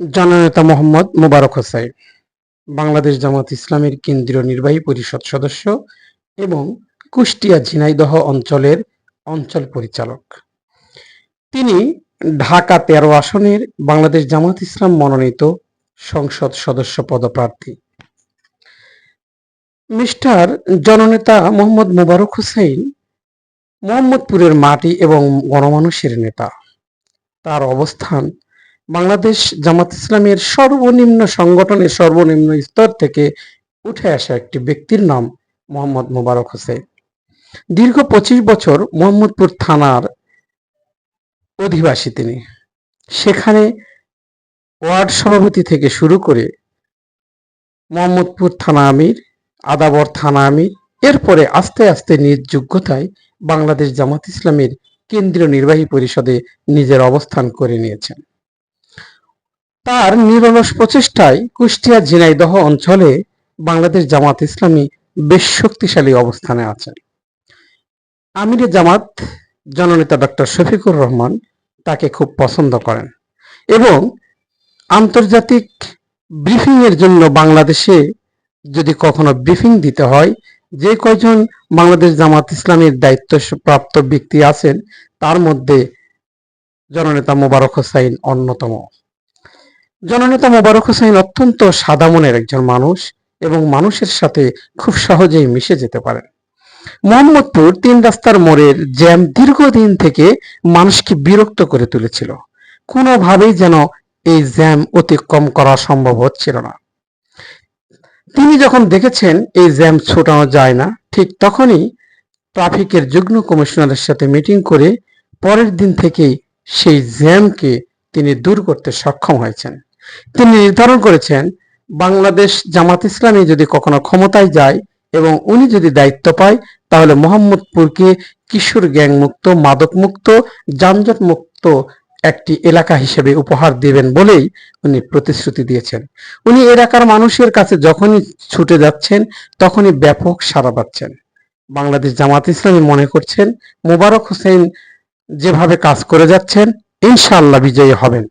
জননেতা মোহাম্মদ মোবারক হোসাইন বাংলাদেশ জামাত ইসলামের কেন্দ্রীয় নির্বাহী পরিষদ সদস্য এবং কুষ্টিয়া ঝিনাইদহ অঞ্চলের অঞ্চল পরিচালক। তিনি ঢাকা তেরো আসনের বাংলাদেশ জামাত ইসলাম মনোনীত সংসদ সদস্য পদপ্রার্থী। মিস্টার জননেতা মোহাম্মদ মোবারক হোসেন মোহাম্মদপুরের মাটি এবং গণমানুষের নেতা। তার অবস্থান বাংলাদেশ জামাত ইসলামের সর্বনিম্ন সংগঠনের সর্বনিম্ন স্তর থেকে উঠে আসা একটি ব্যক্তির নাম মোহাম্মদ মোবারক হোসেন। দীর্ঘ পঁচিশ বছর মোহাম্মদপুর থানার অধিবাসী তিনি। সেখানে ওয়ার্ড সভাপতি থেকে শুরু করে মোহাম্মদপুর থানা আমির, আদাবর থানা আমির, এরপরে আস্তে আস্তে নিজ যোগ্যতায় বাংলাদেশ জামাত ইসলামের কেন্দ্রীয় নির্বাহী পরিষদে নিজের অবস্থান করে নিয়েছেন। তার নিরলস প্রচেষ্টায় কুষ্টিয়া ঝিনাইদহ অঞ্চলে বাংলাদেশ জামাত ইসলামী বেশ শক্তিশালী অবস্থানে আছেন আমিরে জামাত জননেতা ডক্টর শফিকুর রহমান তাকে খুব পছন্দ করেন এবং আন্তর্জাতিক ব্রিফিং এর জন্য বাংলাদেশে যদি কখনো ব্রিফিং দিতে হয়, যে কয়জন বাংলাদেশ জামাত ইসলামের দায়িত্বপ্রাপ্ত ব্যক্তি আছেন, তার মধ্যে জননেতা মোবারক হোসাইন অন্যতম। জননেতা মোবারক হোসেন অত্যন্ত সাদা মনের একজন মানুষ এবং মানুষের সাথে খুব সহজেই মিশে যেতে পারেন। মোহাম্মদপুর তিন রাস্তার মোড়ের জ্যাম দীর্ঘদিন থেকে মানুষকে বিরক্ত করে তুলেছিল। কোনোভাবেই যেন এই জ্যাম অতিক্রম করা সম্ভব হচ্ছিল না। তিনি যখন দেখেছেন এই জ্যাম ছোটানো যায় না, ঠিক তখনই ট্রাফিকের যুগ্ম কমিশনারের সাথে মিটিং করে পরের দিন থেকেই সেই জ্যামকে তিনি দূর করতে সক্ষম হয়েছেন। তিনি নির্ধারণ করেছেন, বাংলাদেশ জামাত ইসলামী যদি কখনো ক্ষমতায় যায় এবং উনি যদি দায়িত্ব পায়, তাহলে মোহাম্মদপুরকে কিশোর গ্যাং মুক্ত মাদক মুক্ত যানজট মুক্ত একটি এলাকা হিসেবে উপহার দেবেন বলেই উনি প্রতিশ্রুতি দিয়েছেন। উনি এলাকার মানুষের কাছে যখনই ছুটে যাচ্ছেন, তখনই ব্যাপক সাড়া পাচ্ছেন। বাংলাদেশ জামাত ইসলামী মনে করছেন, মোবারক হোসেন যেভাবে কাজ করে যাচ্ছেন, ইনশাআল্লাহ বিজয়ী হবেন।